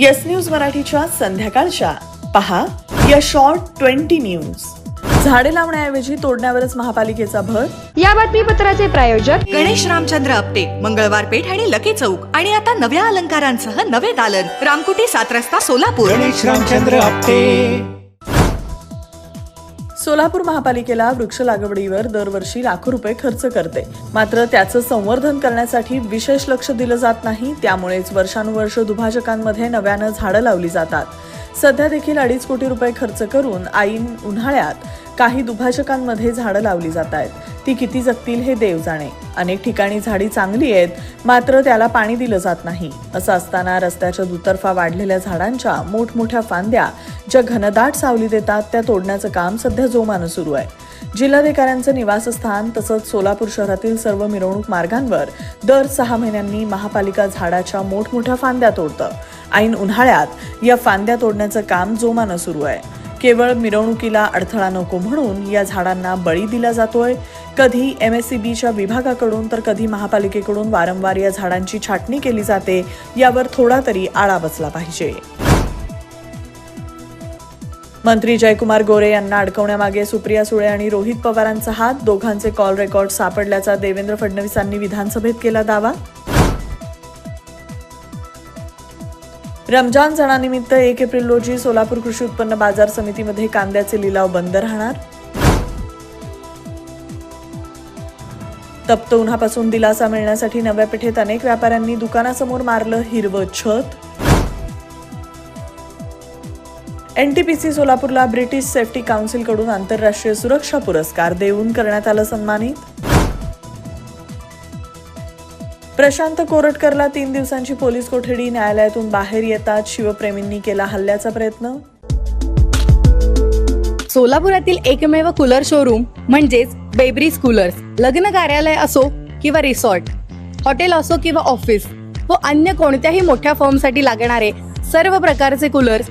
Yes news मराठीच्या संध्याकाळच्या. पहा या शॉर्ट ट्वेंटी न्यूज झाडे लावण्याऐवजी तोडण्यावरच महापालिकेचा भर. या बातमीपत्राचे प्रायोजक गणेश रामचंद्र आपटे मंगळवार पेठ आणि लकी चौक. आणि आता नव्या अलंकारांसह नवे दालन. रामकुटी सात रस्ता सोलापूर. गणेश रामचंद्र आपटे. सोलापूर महापालिकेला वृक्ष लागवडीवर दरवर्षी लाखो रुपये खर्च करते. मात्र त्याचं संवर्धन करण्यासाठी विशेष लक्ष दिलं जात नाही त्यामुळेच वर्षानुवर्ष दुभाजकांमध्ये नव्यानं झाडं लावली जातात. सध्या देखील अडीच कोटी रुपये खर्च करून आईन उन्हाळ्यात काही दुभाजकांमध्ये झाडं लावली जात आहेत. ती किती जगतील हे देव जाणे. अनेक ठिकाणी झाडी चांगली आहेत मात्र त्याला पाणी दिलं जात नाही. असं असताना रस्त्याच्या दुतर्फा वाढलेल्या झाडांच्या मोठमोठ्या फांद्या ज्या घनदाट सावली देतात त्या तोडण्याचं काम सध्या जोमानं सुरू आहे. जिल्हाधिकाऱ्यांचं निवासस्थान तसंच सोलापूर शहरातील सर्व मिरवणूक मार्गांवर दर सहा महिन्यांनी महापालिका झाडाच्या मोठमोठ्या फांद्या तोडतं. ऐन उन्हाळ्यात या फांद्या तोडण्याचं काम जोमानं सुरू आहे. केवळ मिरवणुकीला अडथळा नको म्हणून या झाडांना बळी दिला जातोय. कधी एम एस सी बीच्या विभागाकडून तर कधी महापालिकेकडून वारंवार या झाडांची छाटणी केली जाते यावर थोडा तरी आळा बसला पाहिजे. मंत्री जयकुमार गोरे यांना अडकवण्यामागे सुप्रिया सुळे आणि रोहित पवारांचा हात दोघांचे कॉल रेकॉर्ड सापडल्याचा देवेंद्र फडणवीसांनी विधानसभेत केला दावा. रमजान सणानिमित्त एक एप्रिल रोजी सोलापूर कृषी उत्पन्न बाजार समितीमध्ये कांद्याचे लिलाव बंद राहणार? तप्त उन्हापासून दिलासा मिळण्यासाठी नव्या पेठेत अनेक व्यापाऱ्यांनी दुकानासमोर मारलं हिरवं छत? एनटीपीसी सोलापूरला ब्रिटिश सेफ्टी काउन्सिलकडून आंतरराष्ट्रीय सुरक्षा पुरस्कार देऊन करण्यात आलं सन्मानित? प्रशांत कोरटकरला तीन दिवसांची पोलीस कोठडी न्यायालयातून बाहेर येतात शिवप्रेमींनी केला हल्ल्याचा प्रयत्न. सोलापुरातील एकमेव कूलर शोरूम म्हणजेच बेबरीज कूलर्स लग्न कार्यालय असो किंवा रिसॉर्ट हॉटेल असो किंवा ऑफिस व अन्य कोणत्याही मोठ्या फॉर्मसाठी लागणारे सर्व प्रकारचे कूलर्स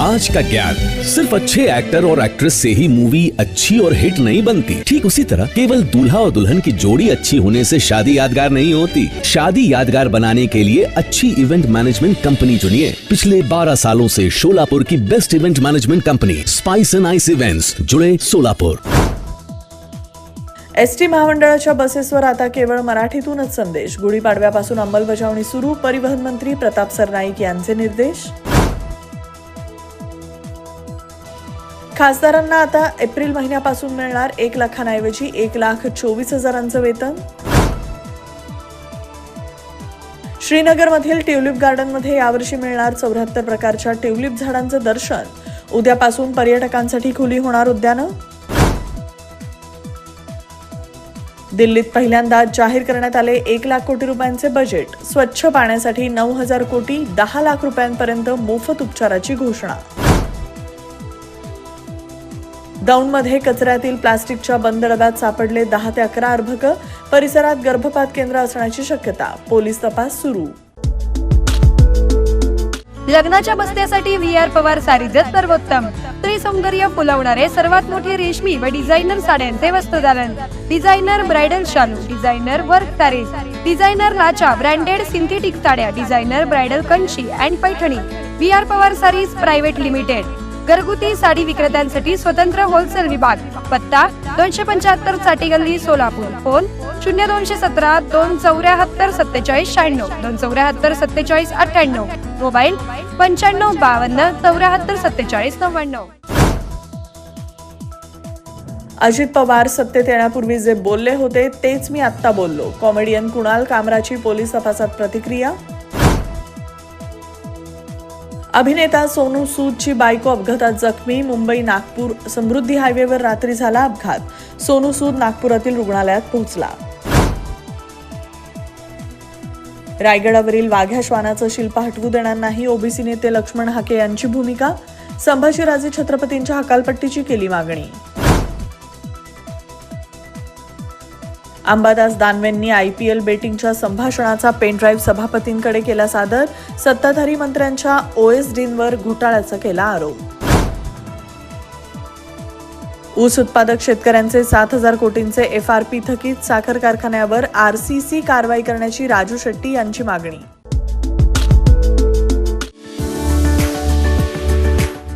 आज का ज्ञान सिर्फ़ अच्छे एक्टर और एक्ट्रेस से ही मूवी अच्छी और हिट नहीं बनती। ठीक उसी तरह केवल दूल्हा और दुल्हन की जोड़ी अच्छी होने से शादी यादगार नहीं होती। शादी यादगार बनाने के लिए अच्छी इवेंट मैनेजमेंट कंपनी चुनिए। पिछले 12 सालों से शोलापुर की best event management company spice and ice events जुड़े सोलापुर एस टी महामंडळाच्या बसेसवर आता केवळ मराठीतूनच संदेश. गुढीपाडव्यापासून अंमलबजावणी सुरू. परिवहन मंत्री प्रताप सरनाईक यांचे निर्देश. खासदारांना आता एप्रिल महिन्यापासून मिळणार एक लाखांऐवजी एक लाख चोवीस हजारांचं वेतन. श्रीनगरमधील ट्युलिप गार्डनमध्ये यावर्षी मिळणार चौऱ्याहत्तर प्रकारच्या ट्युलिप झाडांचं दर्शन. उद्यापासून पर्यटकांसाठी खुली होणार उद्यानं. दिल्लीत पहिल्यांदा जाहीर करण्यात आले एक लाख कोटी रुपयांचे बजेट. स्वच्छ पाण्यासाठी नऊ हजार कोटी दहा लाख रुपयांपर्यंत मोफत उपचाराची घोषणा. दौंडमध्ये कचऱ्यातील प्लास्टिकच्या बंद डब्यात सापडले दहा ते अकरा अर्भक. परिसरात गर्भपात केंद्र असण्याची शक्यता. पोलीस तपास सुरू. लग्नाच्या बस्त्यासाठी व्ही आर पवार सारीजत सर्वोत्तम. स्त्री सौंदर्य फुलवणारे सर्वात मोठे रेशमी व डिझायनर साड्यांचे वस्त्रदालन designer bridal shalu designer work sarees. Designer लाचा branded synthetic साड्या designer bridal Kanchi and Paithani. V R Pawar sarees private limited. घरगुती साडी विक्रेत्यांसाठी स्वतंत्र होलसेल विभाग. पत्ता दोनशे पंच्याहत्तरसाठी गल्ली सोलापूर. फोन शून्य दोनशे सतरा दोन चौऱ्याहत्तर सत्तेचाळीस शहाण्णव. दोन चौऱ्याहत्तर सत्तेचाळीस अठ्ठ्याण्णव. मोबाईल पंच्याण्णव बावन्न चौऱ्याहत्तर सत्तेचाळीस नव्याण्णव. अजित पवार सत्तेत येण्यापूर्वी जे बोलले होते तेच मी आत्ता बोललो. कॉमेडियन कुणाल कामराची पोलीस तपासात प्रतिक्रिया? अभिनेता सोनू सूदची बायको अपघातात जखमी मुंबई नागपूर समृद्धी हायवेवर रात्री झाला अपघात. सोनू सूद नागपुरातील रुग्णालयात पोहोचला. रायगडावरील वाघ्या श्वानाचं शिल्प हटवू देणार नाही ओबीसी नेते लक्ष्मण हाके यांची भूमिका. संभाजीराजे छत्रपतींच्या हकालपट्टीची केली मागणी. अंबादास दानवेंनी आय पी एल बेटिंगच्या संभाषणाचा पेनड्राईव्ह सभापतींकडे केला सादर. सत्ताधारी मंत्र्यांच्या ओ एस डीनवर घोटाळ्याचा केला आरोप. ऊस उत्पादक शेतकऱ्यांचे सात हजार कोटींचे एफ आर पी थकीत साखर कारखान्यावर आर सी सी कारवाई करण्याची राजू शेट्टी यांची मागणी.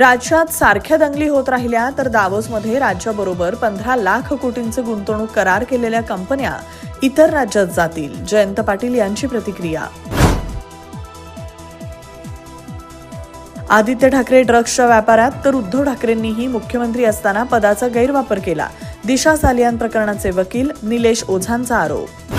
राज्यात सारख्या दंगली होत राहिल्या तर दावोसमध्ये राज्याबरोबर पंधरा लाख कोटींचे गुंतवणूक करार केलेल्या कंपन्या इतर राज्यात जातील. जयंत पाटील यांची प्रतिक्रिया. आदित्य ठाकरे ड्रग्सच्या व्यापारात तर उद्धव ठाकरेंनीही मुख्यमंत्री असताना पदाचा गैरवापर केला. दिशा सालियान प्रकरणाचे वकील निलेश ओझांचा आरोप.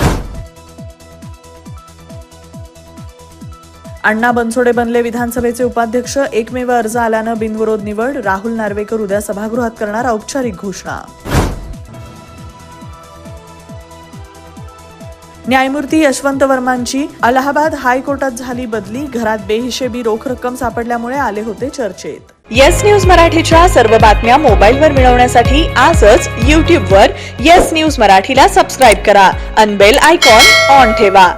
अण्णा बनसोडे बनले विधानसभेचे उपाध्यक्ष. एकमेव अर्ज आल्यानं बिनविरोध निवड. राहुल नार्वेकर उद्या सभागृहात करणार औपचारिक घोषणा. न्यायमूर्ती यशवंत वर्मांची अलाहाबाद हायकोर्टात झाली बदली. घरात बेहिशेबी रोख रक्कम सापडल्यामुळे आले होते चर्चेत. येस न्यूज मराठीच्या सर्व बातम्या मोबाईलवर मिळवण्यासाठी आजच यूट्यूबवर येस न्यूज मराठीला सबस्क्राईब करा. अनबेल आयकॉन ऑन ठेवा.